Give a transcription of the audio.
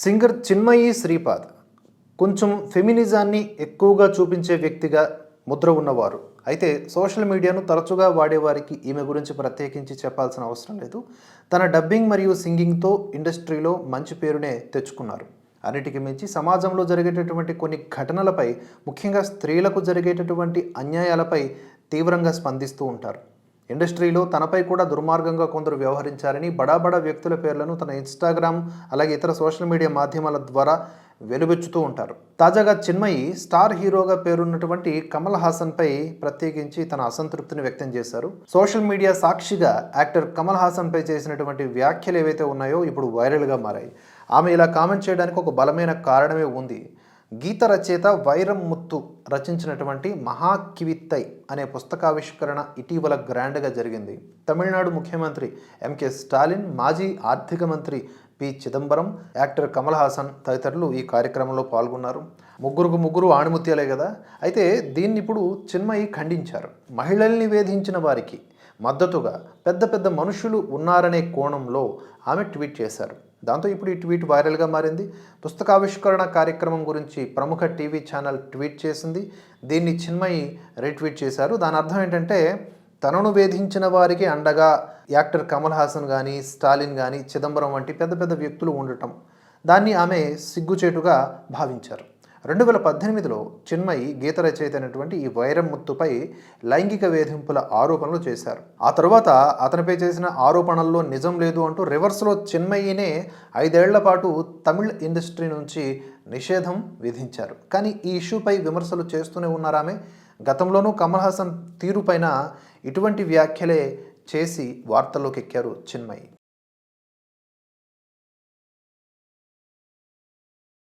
Singer Chinmayi Shripad కొంచెం ఫెమినిజాన్ని ఎక్కువగా చూపించే వ్యక్తిగా ముద్ర ఉన్నవారు. అయితే సోషల్ మీడియాను తరచుగా వాడేవారికి ఈమె గురించి ప్రత్యేకించి చెప్పాల్సిన అవసరం లేదు. తన డబ్బింగ్ మరియు సింగింగ్తో ఇండస్ట్రీలో మంచి పేరునే తెచ్చుకున్నారు. అన్నిటికీ మించి సమాజంలో జరిగేటటువంటి కొన్ని ఘటనలపై ముఖ్యంగా స్త్రీలకు జరిగేటటువంటి అన్యాయాలపై తీవ్రంగా స్పందిస్తూ ఉంటారు. ఇండస్ట్రీలో తనపై కూడా దుర్మార్గంగా కొందరు వ్యవహరించారని బడాబడా వ్యక్తుల పేర్లను తన ఇన్స్టాగ్రామ్ అలాగే ఇతర సోషల్ మీడియా మాధ్యమాల ద్వారా వెలువెచ్చుతూ ఉంటారు. తాజాగా చిన్మయి స్టార్ హీరోగా పేరున్నటువంటి కమల్ హాసన్పై ప్రత్యేకించి తన అసంతృప్తిని వ్యక్తం చేశారు. సోషల్ మీడియా సాక్షిగా యాక్టర్ కమల్ హాసన్పై చేసినటువంటి వ్యాఖ్యలు ఏవైతే ఉన్నాయో ఇప్పుడు వైరల్గా మారాయి. ఆమె ఇలా కామెంట్ చేయడానికి ఒక బలమైన కారణమే ఉంది. గీత రచయిత వైరం ముత్తు రచించినటువంటి మహాకివిత్తై అనే పుస్తకావిష్కరణ ఇటీవల గ్రాండ్గా జరిగింది. తమిళనాడు ముఖ్యమంత్రి ఎంకే స్టాలిన్ మాజీ ఆర్థిక మంత్రి పి. చిదంబరం యాక్టర్ కమల్ హాసన్ తదితరులు ఈ కార్యక్రమంలో పాల్గొన్నారు. ముగ్గురుకు ముగ్గురు ఆణిముత్యాలే కదా? అయితే దీన్ని ఇప్పుడు చిన్మయి ఖండించారు. మహిళల్ని వేధించిన వారికి మద్దతుగా పెద్ద పెద్ద మనుషులు ఉన్నారనే కోణంలో ఆమె ట్వీట్ చేశారు. దాంతో ఇప్పుడు ఈ ట్వీట్ వైరల్గా మారింది. పుస్తకావిష్కరణ కార్యక్రమం గురించి ప్రముఖ టీవీ ఛానల్ ట్వీట్ చేసింది. దీన్ని చిన్మయి రీట్వీట్ చేశారు. దాని అర్థం ఏంటంటే తనను వేధించిన వారికి అండగా యాక్టర్ కమల్ హాసన్ కానీ స్టాలిన్ కానీ చిదంబరం వంటి పెద్ద పెద్ద వ్యక్తులు ఉండటం. దాన్ని ఆమె సిగ్గుచేటుగా భావించారు. రెండు వేల పద్దెనిమిదిలో చిన్మయి గీత రచయిత అయినటువంటి ఈ వైరం ముత్తుపై లైంగిక వేధింపుల ఆరోపణలు చేశారు. ఆ తరువాత అతనిపై చేసిన ఆరోపణల్లో నిజం లేదు అంటూ రివర్స్లో చిన్మయినే ఐదేళ్ళ పాటు తమిళ్ ఇండస్ట్రీ నుంచి నిషేధం విధించారు. కానీ ఈ ఇష్యూపై విమర్శలు చేస్తూనే ఉన్నారామె గతంలోనూ కమల్ హాసన్ తీరుపైన ఇటువంటి వ్యాఖ్యలే చేసి వార్తల్లోకి ఎక్కారు చిన్మయి.